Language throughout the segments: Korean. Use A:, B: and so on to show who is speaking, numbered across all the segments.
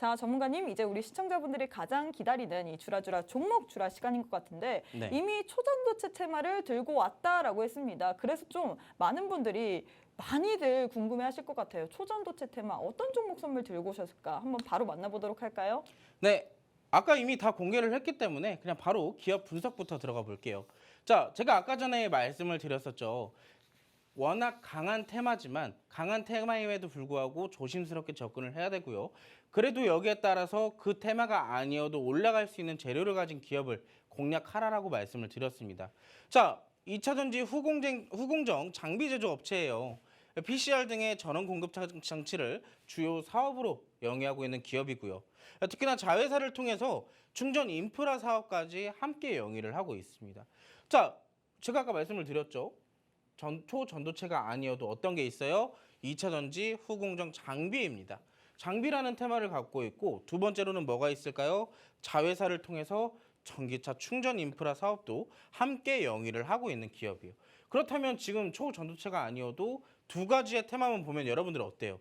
A: 자, 전문가님, 이제 우리 시청자분들이 가장 기다리는 이 주라주라 종목 주라 시간인 것 같은데
B: 네.
A: 이미 초전도체 테마를 들고 왔다라고 했습니다. 그래서 좀 많은 분들이 많이들 궁금해하실 것 같아요. 초전도체 테마 어떤 종목 선물 들고 오셨을까? 한번 바로 만나보도록 할까요?
B: 네. 아까 이미 다 공개를 했기 때문에 그냥 바로 기업 분석부터 들어가 볼게요. 자, 제가 아까 전에 말씀을 드렸었죠. 워낙 강한 테마지만 강한 테마임에도 불구하고 조심스럽게 접근을 해야 되고요. 그래도 여기에 따라서 그 테마가 아니어도 올라갈 수 있는 재료를 가진 기업을 공략하라라고 말씀을 드렸습니다. 자, 2차 전지 후공정, 후공정 장비 제조 업체예요. PCR 등의 전원 공급 장- 장치를 주요 사업으로 영위하고 있는 기업이고요. 특히나 자회사를 통해서 충전 인프라 사업까지 함께 영위를 하고 있습니다. 자, 제가 아까 말씀을 드렸죠. 전, 초전도체가 아니어도 어떤 게 있어요? 2차 전지 후공정 장비입니다. 장비라는 테마를 갖고 있고 두 번째로는 뭐가 있을까요? 자회사를 통해서 전기차 충전 인프라 사업도 함께 영위를 하고 있는 기업이에요. 그렇다면 지금 초전도체가 아니어도 두 가지의 테마만 보면 여러분들 어때요?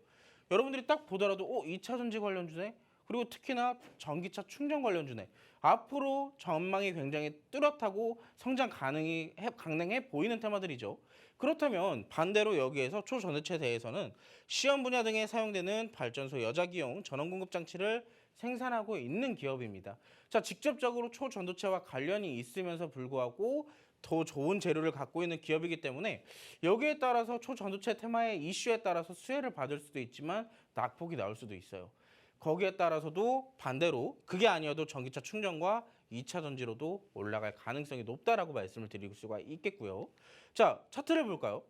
B: 여러분들이 딱 보더라도 어, 2차 전지 관련주네? 그리고 특히나 전기차 충전 관련주네. 앞으로 전망이 굉장히 뚜렷하고 성장 가능이 해- 가능해 보이는 테마들이죠. 그렇다면 반대로 여기에서 초전도체에 대해서는 시험 분야 등에 사용되는 발전소 여자기용 전원 공급 장치를 생산하고 있는 기업입니다. 자, 직접적으로 초전도체와 관련이 있으면서 불구하고 더 좋은 재료를 갖고 있는 기업이기 때문에 여기에 따라서 초전도체 테마의 이슈에 따라서 수혜를 받을 수도 있지만 낙폭이 나올 수도 있어요. 거기에 따라서도 반대로 그게 아니어도 전기차 충전과 2차 전지로도 올라갈 가능성이 높다라고 말씀을 드릴 수가 있겠고요. 자, 차트를 볼까요?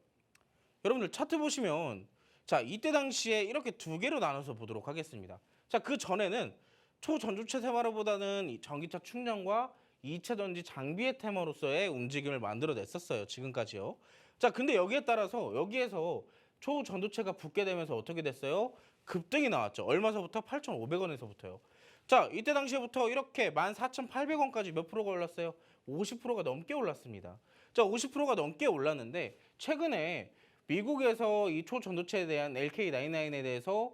B: 여러분들 차트 보시면 자, 이때 당시에 이렇게 두 개로 나눠서 보도록 하겠습니다. 자, 그 전에는 초전도체 테마로보다는 이 전기차 충전과 2차 전지 장비의 테마로서의 움직임을 만들어냈었어요. 지금까지요. 자, 근데 여기에 따라서 여기에서 초전도체가 붙게 되면서 어떻게 됐어요? 급등이 나왔죠. 얼마서부터? 8,500원에서부터요. 자, 이때 당시에부터 이렇게 14,800원까지 몇 프로가 올랐어요? 50%가 넘게 올랐습니다. 자, 50%가 넘게 올랐는데 최근에 미국에서 이 초전도체에 대한 LK99에 대해서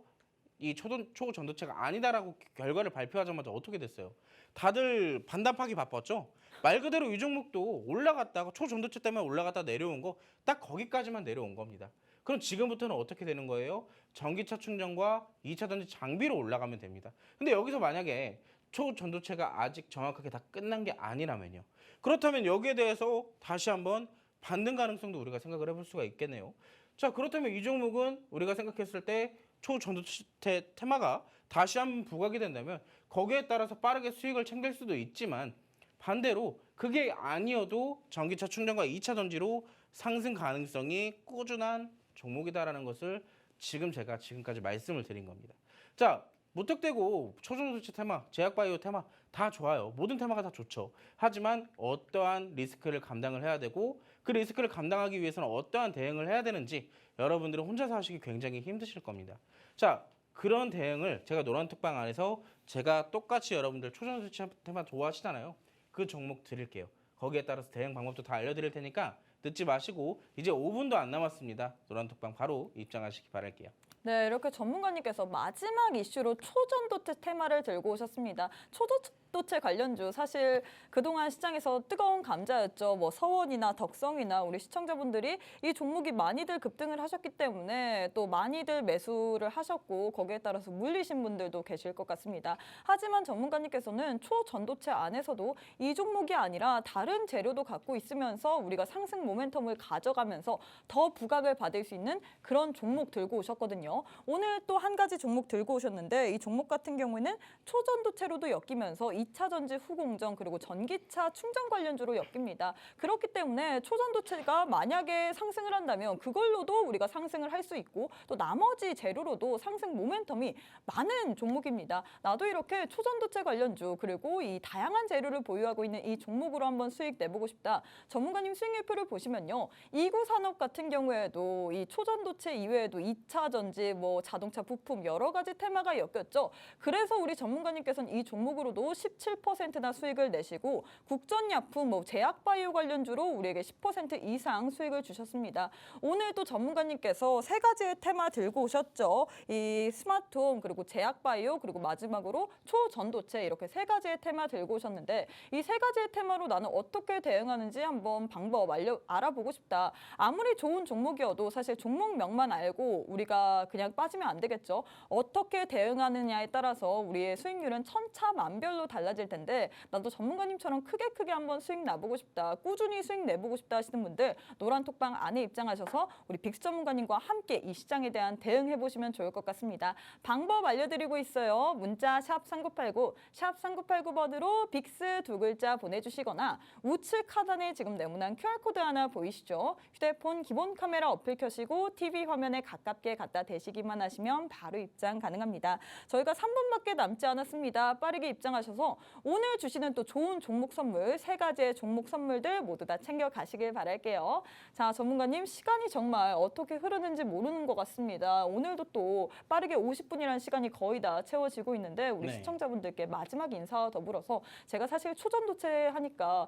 B: 이 초전, 초전도체가 아니다라고 결과를 발표하자마자 어떻게 됐어요? 다들 반납하기 바빴죠? 말 그대로 이 종목도 올라갔다가 초전도체 때문에 올라갔다 내려온 거 딱 거기까지만 내려온 겁니다. 그럼 지금부터는 어떻게 되는 거예요? 전기차 충전과 2차 전지 장비로 올라가면 됩니다. 근데 여기서 만약에 초전도체가 아직 정확하게 다 끝난 게 아니라면요. 그렇다면 여기에 대해서 다시 한번 반등 가능성도 우리가 생각을 해볼 수가 있겠네요. 자, 그렇다면 이 종목은 우리가 생각했을 때 초전도체 테마가 다시 한번 부각이 된다면 거기에 따라서 빠르게 수익을 챙길 수도 있지만 반대로 그게 아니어도 전기차 충전과 2차 전지로 상승 가능성이 꾸준한 종목이다라는 것을 지금 제가 지금까지 말씀을 드린 겁니다. 자, 무턱대고 초전도체 테마, 제약바이오 테마 다 좋아요. 모든 테마가 다 좋죠. 하지만 어떠한 리스크를 감당을 해야 되고 그 리스크를 감당하기 위해서는 어떠한 대응을 해야 되는지 여러분들은 혼자서 하시기 굉장히 힘드실 겁니다. 자, 그런 대응을 제가 노란 특방 안에서 제가 똑같이 여러분들 초전도체 테마 좋아하시잖아요. 그 종목 드릴게요. 거기에 따라서 대응 방법도 다 알려드릴 테니까 늦지 마시고 이제 5분도 안 남았습니다. 노란 특방 바로 입장하시기 바랄게요.
A: 네, 이렇게 전문가님께서 마지막 이슈로 초전도체 테마를 들고 오셨습니다. 초전도체 관련주 사실 그동안 시장에서 뜨거운 감자였죠. 뭐 서원이나 덕성이나 우리 시청자분들이 이 종목이 많이들 급등을 하셨기 때문에 또 많이들 매수를 하셨고 거기에 따라서 물리신 분들도 계실 것 같습니다. 하지만 전문가님께서는 초전도체 안에서도 이 종목이 아니라 다른 재료도 갖고 있으면서 우리가 상승 모멘텀을 가져가면서 더 부각을 받을 수 있는 그런 종목 들고 오셨거든요. 오늘 또 한 가지 종목 들고 오셨는데 이 종목 같은 경우에는 초전도체로도 엮이면서 2차 전지 후공정 그리고 전기차 충전 관련주로 엮입니다. 그렇기 때문에 초전도체가 만약에 상승을 한다면 그걸로도 우리가 상승을 할 수 있고 또 나머지 재료로도 상승 모멘텀이 많은 종목입니다. 나도 이렇게 초전도체 관련주 그리고 이 다양한 재료를 보유하고 있는 이 종목으로 한번 수익 내보고 싶다. 전문가님 수익률표를 보시면요. 이구 산업 같은 경우에도 이 초전도체 이외에도 2차 전지 에너지, 뭐 자동차 부품 여러 가지 테마가 엮였죠. 그래서 우리 전문가님께서는 이 종목으로도 17%나 수익을 내시고 국전약품, 뭐 제약바이오 관련주로 우리에게 10% 이상 수익을 주셨습니다. 오늘 또 전문가님께서 세 가지의 테마 들고 오셨죠. 이 스마트홈 그리고 제약바이오 그리고 마지막으로 초전도체 이렇게 세 가지의 테마 들고 오셨는데 이 세 가지의 테마로 나는 어떻게 대응하는지 한번 방법 알려 알아보고 싶다. 아무리 좋은 종목이어도 사실 종목명만 알고 우리가 그냥 빠지면 안 되겠죠. 어떻게 대응하느냐에 따라서 우리의 수익률은 천차만별로 달라질 텐데 나도 전문가님처럼 크게 크게 한번 수익 나보고 싶다. 꾸준히 수익 내보고 싶다 하시는 분들 노란 톡방 안에 입장하셔서 우리 빅스 전문가님과 함께 이 시장에 대한 대응해 보시면 좋을 것 같습니다. 방법 알려드리고 있어요. 문자 샵 3989, 샵 3989번으로 빅스 두 글자 보내주시거나 우측 하단에 지금 네모난 QR코드 하나 보이시죠? 휴대폰 기본 카메라 어플 켜시고 TV 화면에 가깝게 갖다 대시 기만 하시면 바로 입장 가능합니다. 저희가 3분밖에 남지 않았습니다. 빠르게 입장하셔서 오늘 주시는 또 좋은 종목 선물 세 가지의 종목 선물들 모두 다 챙겨 가시길 바랄게요. 자, 전문가님 시간이 정말 어떻게 흐르는지 모르는 것 같습니다. 오늘도 또 빠르게 50분이라는 시간이 거의 다 채워지고 있는데 우리
B: 네.
A: 시청자분들께 마지막 인사와 더불어서 제가 사실 초전도체 하니까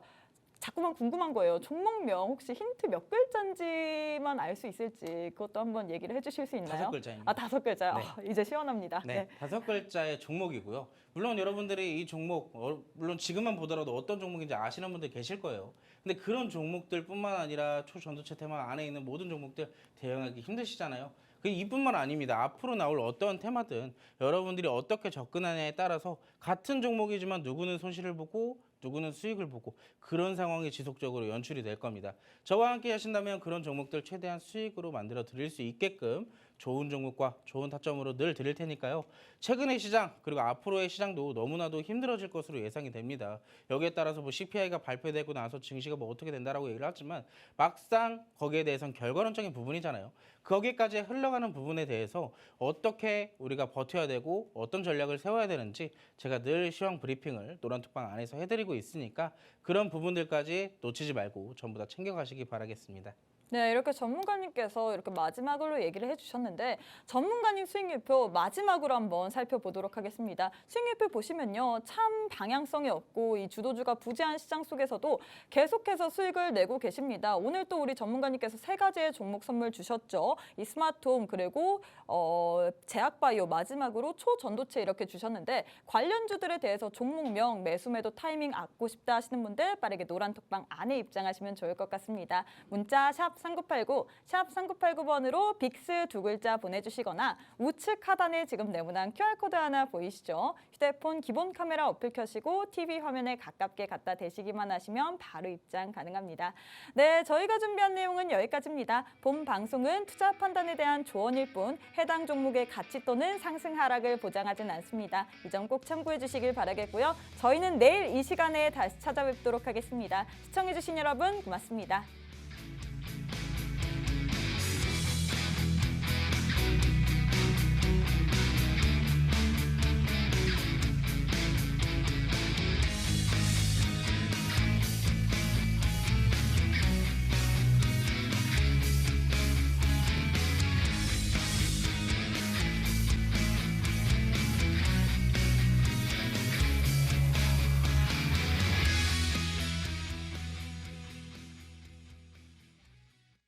A: 자꾸만 궁금한 거예요. 종목명 혹시 힌트 몇 글자인지만 알 수 있을지 그것도 한번 얘기를 해주실 수 있나요?
B: 다섯 글자입니다.
A: 아 다섯 글자요.
B: 네.
A: 아, 이제 시원합니다.
B: 네, 다섯 글자의 종목이고요. 물론 여러분들이 이 종목, 어, 물론 지금만 보더라도 어떤 종목인지 아시는 분들 계실 거예요. 근데 그런 종목들뿐만 아니라 초전도체 테마 안에 있는 모든 종목들 대응하기 힘드시잖아요. 그 이뿐만 아닙니다. 앞으로 나올 어떤 테마든 여러분들이 어떻게 접근하냐에 따라서 같은 종목이지만 누구는 손실을 보고 누구는 수익을 보고 그런 상황이 지속적으로 연출이 될 겁니다. 저와 함께 하신다면 그런 종목들 최대한 수익으로 만들어 드릴 수 있게끔 좋은 종목과 좋은 타점으로 늘 드릴 테니까요. 최근의 시장 그리고 앞으로의 시장도 너무나도 힘들어질 것으로 예상이 됩니다. 여기에 따라서 뭐 CPI가 발표되고 나서 증시가 뭐 어떻게 된다라고 얘기를 하지만 막상 거기에 대해서는 결과론적인 부분이잖아요. 거기까지 흘러가는 부분에 대해서 어떻게 우리가 버텨야 되고 어떤 전략을 세워야 되는지 제가 늘 시황 브리핑을 노란톡방 안에서 해드리고 있으니까 그런 부분들까지 놓치지 말고 전부 다 챙겨가시기 바라겠습니다.
A: 네, 이렇게 전문가님께서 이렇게 마지막으로 얘기를 해주셨는데 전문가님 수익률표 마지막으로 한번 살펴보도록 하겠습니다. 수익률표 보시면요, 참 방향성이 없고 이 주도주가 부재한 시장 속에서도 계속해서 수익을 내고 계십니다. 오늘 또 우리 전문가님께서 세 가지의 종목 선물 주셨죠. 이 스마트홈 그리고 어, 제약바이오 마지막으로 초전도체 이렇게 주셨는데 관련주들에 대해서 종목명 매수매도 타이밍 악고 싶다 하시는 분들 빠르게 노란 톡방 안에 입장하시면 좋을 것 같습니다. 문자 샵 3989, 샵 3989번으로 빅스 두 글자 보내주시거나 우측 하단에 지금 네모난 QR코드 하나 보이시죠? 휴대폰 기본 카메라 어플 켜시고 TV 화면에 가깝게 갖다 대시기만 하시면 바로 입장 가능합니다. 네, 저희가 준비한 내용은 여기까지입니다. 본 방송은 투자 판단에 대한 조언일 뿐 해당 종목의 가치 또는 상승 하락을 보장하진 않습니다. 이 점 꼭 참고해 주시길 바라겠고요. 저희는 내일 이 시간에 다시 찾아뵙도록 하겠습니다. 시청해 주신 여러분 고맙습니다.